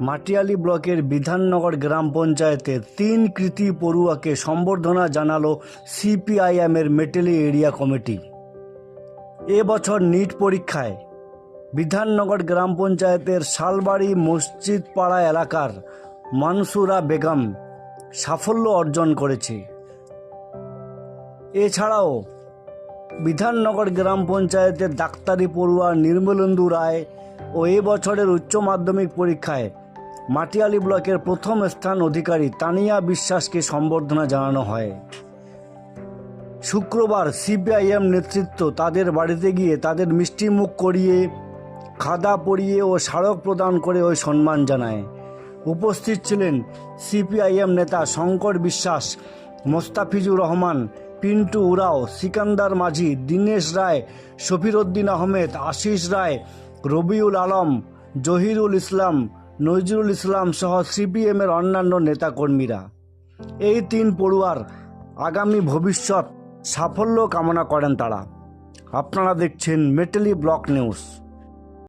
মাটিয়ালি ব্লকের বিধাননগর গ্রাম পঞ্চায়েতের তিন কৃতি পড়ুয়াকে সম্বর্ধনা জানালো সিপিআইএমের মেটেলি এরিয়া কমিটি। এবছর নিট পরীক্ষায় বিধাননগর গ্রাম পঞ্চায়েতের শালবাড়ি মসজিদ পাড়া এলাকার মানসুরা বেগম সাফল্য অর্জন করেছে। এছাড়াও বিধাননগর গ্রাম পঞ্চায়েতের ডাক্তারি পড়ুয়া নির্মলেন্দু রায় ও এ বছরের উচ্চ মাধ্যমিক পরীক্ষায় মাটিয়ালি ব্লকের প্রথম স্থান অধিকারী তানিয়া বিশ্বাসকে সম্বর্ধনা জানানো হয়। শুক্রবার সিপিআইএম নেতৃত্ব তাদের বাড়িতে গিয়ে তাদের মিষ্টি মুখ করিয়ে, খাদা পরিয়ে ও স্মারক প্রদান করে ওই সম্মান জানায়। উপস্থিত ছিলেন সিপিআইএম নেতা শঙ্কর বিশ্বাস, মোস্তাফিজুর রহমান, পিন্টু উরাও, সিকান্দার মাঝি, দীনেশ রায়, শফিরউদ্দিন আহমেদ, আশিস রায়, রবিউল আলম, জহিরুল ইসলাম নজরুল ইসলাম সহ সিপিএমের অন্যান্য নেতাকর্মীরা। এই তিন পড়ুয়ার আগামী ভবিষ্যৎ সাফল্য কামনা করেন তারা। আপনারা দেখছেন মেটেলি ব্লক নিউজ।